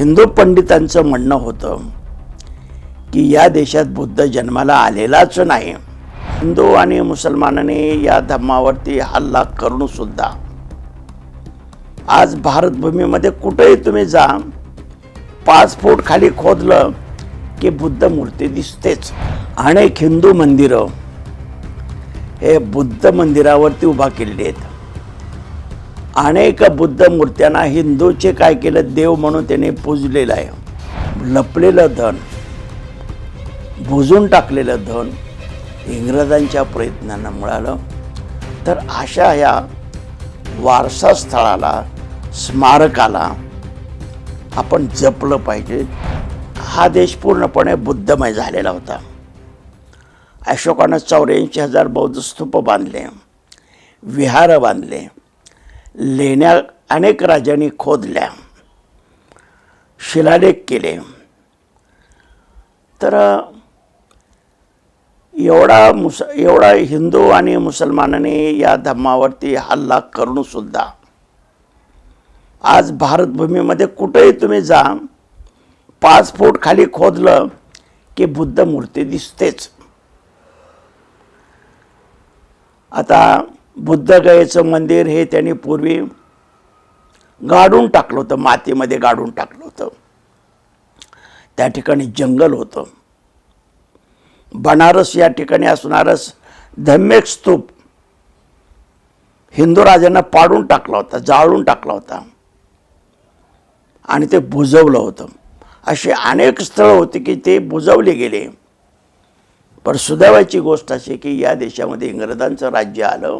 हिंदू पंडितांचं म्हणणं होतं की या देशात बुद्ध जन्माला आलेलाच नाही. हिंदू आणि मुसलमानांनी या धर्मावरती हल्ला करून सुद्धा. आज भारतभूमीमध्ये कुठेही तुम्ही जा पाच फूट खाली खोदलं की बुद्ध मूर्ती दिसतेच. अनेक हिंदू मंदिरं हे बुद्ध मंदिरावरती उभा केलेली आहेत. अनेक बुद्ध मूर्त्यांना हिंदूचे काय केलं देव म्हणून त्याने पूजलेलं आहे. लपलेलं धन बुजून टाकलेलं धन इंग्रजांच्या प्रयत्नांना मिळालं. तर अशा ह्या वारसा स्थळाला स्मारकाला आपण जपलं पाहिजे. हा देश पूर्णपणे बुद्धमय झालेला होता. अशोकानं चौऱ्याऐंशी हजार बौद्ध स्तूप बांधले विहार बांधले लेण्या अनेक राजांनी खोदल्या शिलालेख केले. तर एवढा मुस एवढा हिंदू आणि मुसलमानांनी या धर्मावरती हल्ला करूनसुद्धा आज भारतभूमीमध्ये कुठेही तुम्ही जा पाच फूट खाली खोदलं की बुद्ध मूर्ती दिसतेच. आता बुद्धगयेचं मंदिर हे त्यांनी पूर्वी गाडून टाकलं होतं मातीमध्ये गाडून टाकलं होतं. त्या ठिकाणी जंगल होतं. बनारस या ठिकाणी असणारच धम्मेक स्तूप हिंदू राजांना पाडून टाकला होता जाळून टाकला होता. आणि ते बुजवलं होतं. अशी अनेक स्थळं होती की ते बुजवले गेले. पण सुदैवाची गोष्ट अशी की या देशामध्ये इंग्रजांचं राज्य आलं.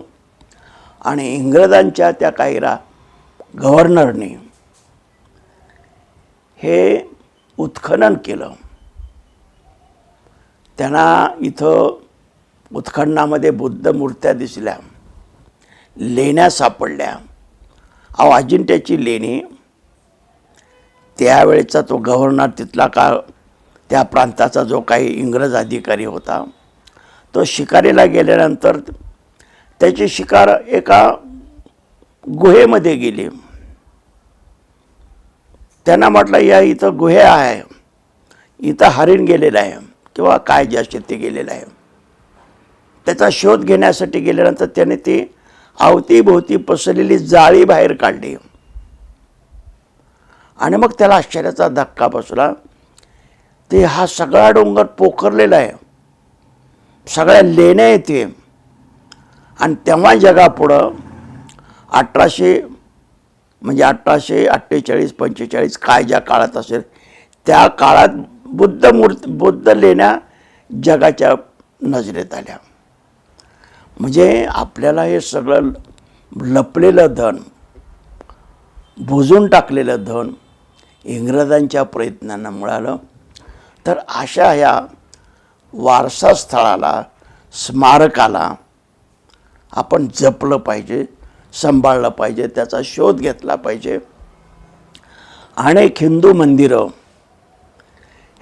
आणि इंग्रजांच्या त्या कायरा गव्हर्नरने हे उत्खनन केलं. त्यांना इथं उत्खननामध्ये बुद्ध मूर्त्या दिसल्या लेण्या सापडल्या. अहो अजिंठ्याची लेणी त्यावेळेचा तो गव्हर्नर तिथला का त्या प्रांताचा जो काही इंग्रज अधिकारी होता तो शिकारीला गेल्यानंतर त्याची शिकार एका गुहेमध्ये गेली. त्यांना म्हटलं या इथं गुहे आहे. इथं हरिण गेलेलं आहे किंवा काय जे असेल ते गेलेलं आहे. त्याचा शोध घेण्यासाठी गेल्यानंतर त्याने ती अवतीभोवती पसरलेली जाळी बाहेर काढली. आणि मग त्याला आश्चर्याचा धक्का बसला. ते हा सगळा डोंगर पोखरलेला आहे. सगळ्या लेण्या येते आणि तेव्हा जगापुढं अठराशे म्हणजे अठराशे अठ्ठेचाळीस पंचेचाळीस काय ज्या काळात असेल त्या काळात बुद्ध मूर्ती बुद्ध लेण्या जगाच्या नजरेत आल्या. म्हणजे आपल्याला हे सगळं लपलेलं धन बुजून टाकलेलं धन इंग्रजांच्या प्रयत्नांना मिळालं. तर अशा ह्या वारसा स्थळाला स्मारकाला आपण जपलं पाहिजे सांभाळलं पाहिजे त्याचा शोध घेतला पाहिजे. अनेक हिंदू मंदिरं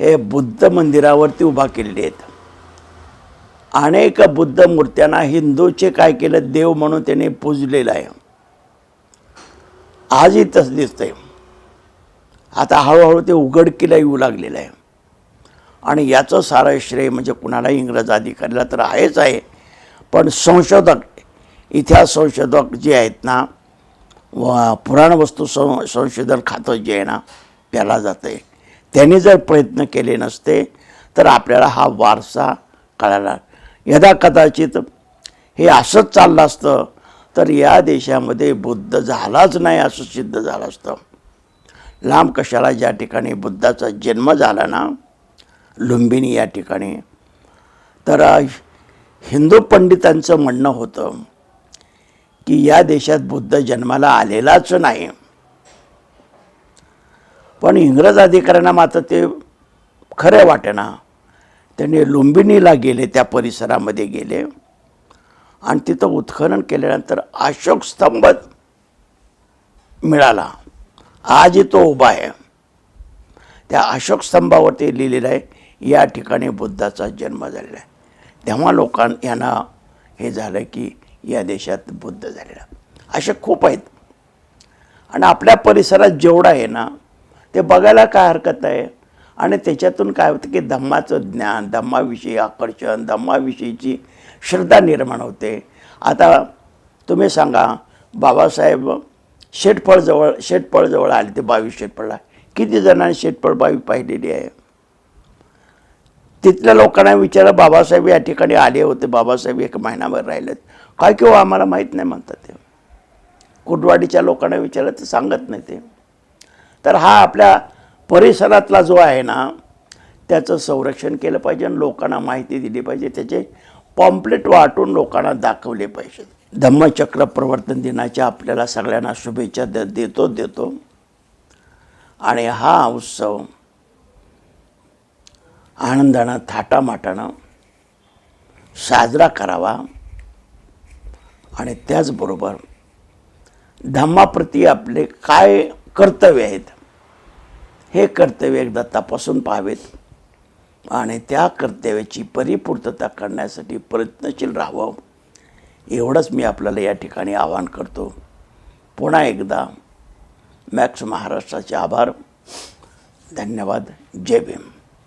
हे बुद्ध मंदिरावरती उभा केलेली आहेत. अनेक बुद्ध मूर्त्यांना हिंदूचे काय केलं देव म्हणून त्यांनी पूजलेलं आहे. आजही तसं दिसतंय. आता हळूहळू ते उघडकीला येऊ लागलेलं आहे. आणि याचं सारं श्रेय म्हणजे कुणाला इंग्रज अधिकारीला तर आहेच आहे. पण संशोधक इतिहास संशोधक जे आहेत ना व पुराण वस्तू सं संशोधन खातं जे आहे ना त्याला जातं आहे त्यांनी जर प्रयत्न केले नसते तर आपल्याला हा वारसा कळाला. यदा कदाचित हे असंच चाललं असतं तर या देशामध्ये बुद्ध झालाच नाही असं सिद्ध झालं असतं. लांब कशाला ज्या ठिकाणी बुद्धाचा जन्म झाला ना लुंबिनी या ठिकाणी तर हिंदू पंडितांचं म्हणणं होतं की या देशात बुद्ध जन्माला आलेलाच नाही. पण इंग्रज अधिकाऱ्यांना मात्र ते खरं वाटेना. त्यांनी लुंबिनीला गेले त्या परिसरामध्ये गेले. आणि तिथं उत्खनन केल्यानंतर अशोक स्तंभ मिळाला. आजही तो उभा आहे. त्या अशोक स्तंभावरती लिहिलेलं आहे या ठिकाणी बुद्धाचा जन्म झालेला आहे. तेव्हा लोकां यांना हे झालं की या देशात बुद्ध झालेला. असे खूप आहेत. आणि आपल्या परिसरात जेवढा आहे ना ते बघायला काय हरकत आहे? आणि त्याच्यातून काय होतं की धम्माचं ज्ञान धम्माविषयी आकर्षण धम्माविषयीची श्रद्धा निर्माण होते. आता तुम्ही सांगा बाबासाहेब शेटफळजवळ शेटफळजवळ आले ते बावीस शेटफळला किती जणांनी शेटफळ बावी पाहिलेली आहे? तिथल्या लोकांना विचारा बाबासाहेब या ठिकाणी आले होते बाबासाहेब एक महिनाभर राहिलेत. काय किंवा आम्हाला माहीत नाही म्हणतात ते. कुटवाडीच्या लोकांना विचारलं तर सांगत नाही ते. तर हा आपल्या परिसरातला जो आहे ना त्याचं संरक्षण केलं पाहिजे आणि लोकांना माहिती दिली पाहिजे. त्याचे पॉम्प्लेट वाटून लोकांना दाखवले पाहिजे. धम्मचक्र प्रवर्तन दिनाच्या आपल्याला सगळ्यांना शुभेच्छा द देतो देतो. आणि हा उत्सव आनंदानं थाटामाटानं साजरा करावा. आणि त्याचबरोबर धम्माप्रती आपले काय कर्तव्य आहेत हे कर्तव्य एकदा तपासून पाहावेत. आणि त्या कर्तव्याची परिपूर्तता करण्यासाठी प्रयत्नशील राहावं एवढंच मी आपल्याला या ठिकाणी आवाहन करतो. पुन्हा एकदा मॅक्स महाराष्ट्राचे आभार. धन्यवाद. जय भीम.